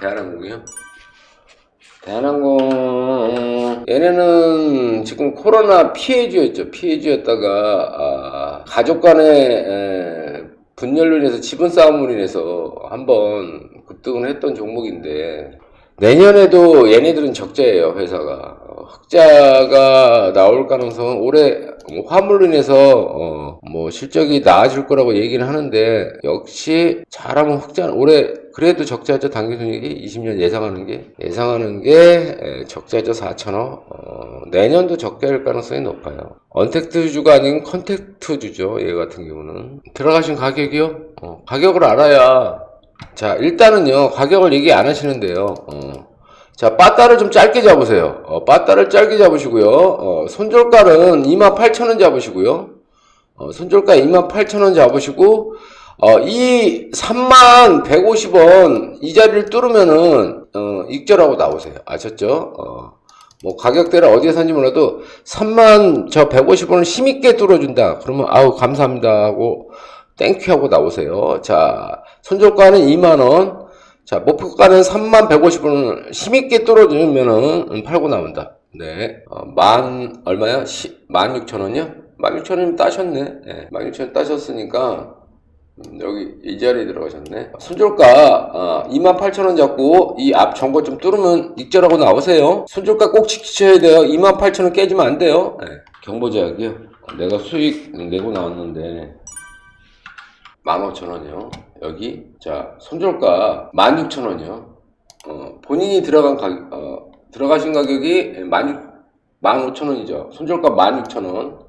대한항공이요? 대한항공 얘네는 지금 코로나 피해주였죠. 피해주였다가 아, 가족 간의 에, 분열로 인해서 지분 싸움으로 인해서 한번 급등을 했던 종목인데 내년에도 얘네들은 적자예요 회사가 어, 흑자가 나올 가능성은 올해 뭐 화물로 인해서 어, 뭐 실적이 나아질 거라고 얘기는 하는데 역시 잘하면 흑자 올해 그래도 적자죠 당기순이익이 20년 예상하는 게 예상하는 게 에, 적자죠 4천억 어, 내년도 적자일 가능성이 높아요 언택트주가 아닌 컨택트주죠 얘 같은 경우는 들어가신 가격이요 어, 가격을 알아야 자, 일단은요, 가격을 얘기 안 하시는데요. 어. 자, 빠따를 좀 짧게 잡으세요. 어, 빠따를 짧게 잡으시고요. 어, 손절가는 28,000원 잡으시고요. 어, 손절가 28,000원 잡으시고, 어, 이 3만 150원 이 자리를 뚫으면은, 어, 익절하고 나오세요. 아셨죠? 어, 뭐 가격대를 어디에 산지 몰라도 3만 저 150원을 힘있게 뚫어준다. 그러면 아우 감사합니다 하고 땡큐 하고 나오세요. 자, 손절가는 2만원. 자, 목표가는 3만 150원을 힘있게 뚫어주면은 팔고 나온다. 네. 어, 만, 얼마야? 시, 16,000원이요? 16,000원 따셨네. 네. 16,000원 따셨으니까, 음, 여기 이 자리에 들어가셨네. 손절가, 어, 28,000원 잡고, 이앞 정거 좀 뚫으면 익절하고 나오세요. 손절가 꼭 지키셔야 돼요. 28,000원 깨지면 안 돼요. 네. 경보제약이요. 내가 수익 내고 나왔는데, 15,000원이요. 여기 자 손절가 16,000원이요. 어, 본인이 들어간 가격 어, 들어가신 가격이 15,000원이죠. 손절가 16,000원.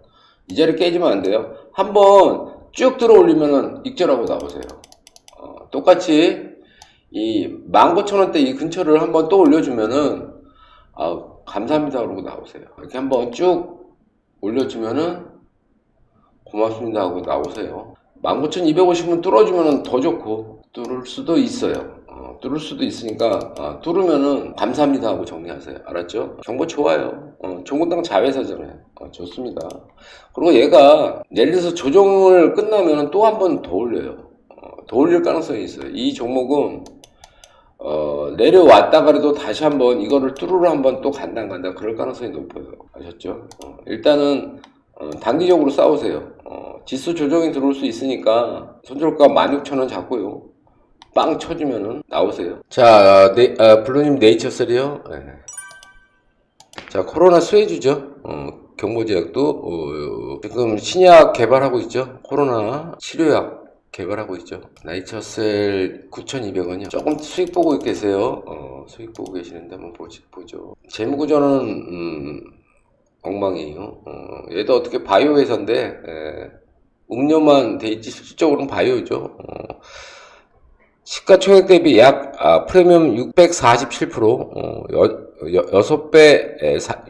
이 자리 깨지면 안 돼요. 한번 쭉 들어 올리면은 익절하고 나오세요. 어, 똑같이 이 19,000원대 이 근처를 한번 또 올려주면은 아, 감사합니다 그러고 나오세요. 이렇게 한번 쭉 올려주면은 고맙습니다 하고 나오세요. 19,250원 뚫어주면 더 좋고 뚫을 수도 있어요. 어, 뚫을 수도 있으니까 어, 뚫으면은 감사합니다 하고 정리하세요. 알았죠? 정보 좋아요. 어, 종고당 자회사잖아요. 어, 좋습니다. 그리고 얘가 예를 들어서 조정을 끝나면 또 한 번 더 올려요. 어, 더 올릴 가능성이 있어요. 이 종목은 어, 내려왔다가라도 다시 한번 이거를 뚫으러 한번 또 간다 안 간다 그럴 가능성이 높아요. 아셨죠? 어, 일단은 어, 단기적으로 싸우세요. 어, 지수 조정이 들어올 수 있으니까 손절가 16,000원 잡고요. 빵 쳐주면은 나오세요. 자, 네, 아, 블루님 네이처셀이요. 네. 자, 코로나 수혜주죠. 어, 경보제약도 어, 지금 신약 개발하고 있죠. 코로나 치료약 개발하고 있죠. 나이처셀 9,200원이요. 조금 수익 보고 계세요. 어, 수익 보고 계시는데 한번 보지, 보죠. 재무구조는 음, 엉망이에요. 어, 얘도 어떻게 바이오 회사인데 에, 음료만 돼 있지 실질적으로는 바이오죠. 어, 시가총액 대비 약 아, 프리미엄 647% 어, 여, 여, 6배 에, 사,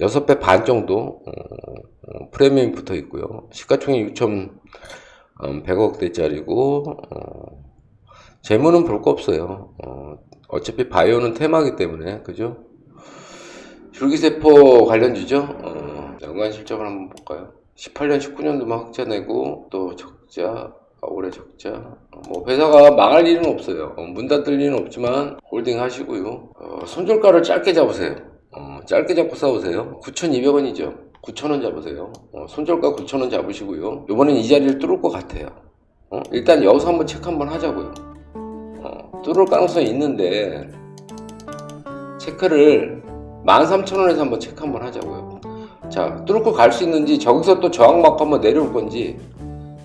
6배 반 정도 어, 어, 프리미엄이 붙어 있고요. 시가총액 6,100억 대짜리고 어, 재무는 볼 거 없어요. 어, 어차피 바이오는 테마기 때문에 그죠? 줄기세포 관련주죠. 어, 연간 실적을 한번 볼까요? 18년, 19년도만 흑자 내고 또 적자, 아, 올해 적자. 어, 뭐 회사가 망할 일은 없어요. 어, 문 닫을 일은 없지만 홀딩 하시고요. 어, 손절가를 짧게 잡으세요. 어, 짧게 잡고 싸우세요. 9,200원이죠. 9,000원 잡으세요. 어, 손절가 9,000원 잡으시고요. 이번엔 이 자리를 뚫을 것 같아요. 어, 일단 여기서 한번 체크 한번 하자고요. 어, 뚫을 가능성이 있는데 체크를 13,000원에서 한번 체크 한번 하자고요. 자, 뚫고 갈 수 있는지 저기서 또 저항 맞고 한번 내려올 건지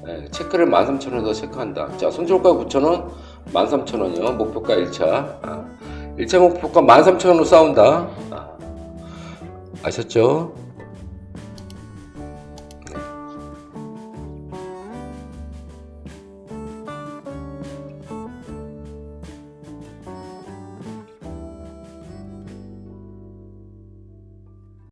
예, 체크를 13,000원에서 체크한다. 자, 손절가 9,000원, 13,000원이요. 목표가 1차. 아, 1차 목표가 13,000원으로 싸운다. 아, 아셨죠?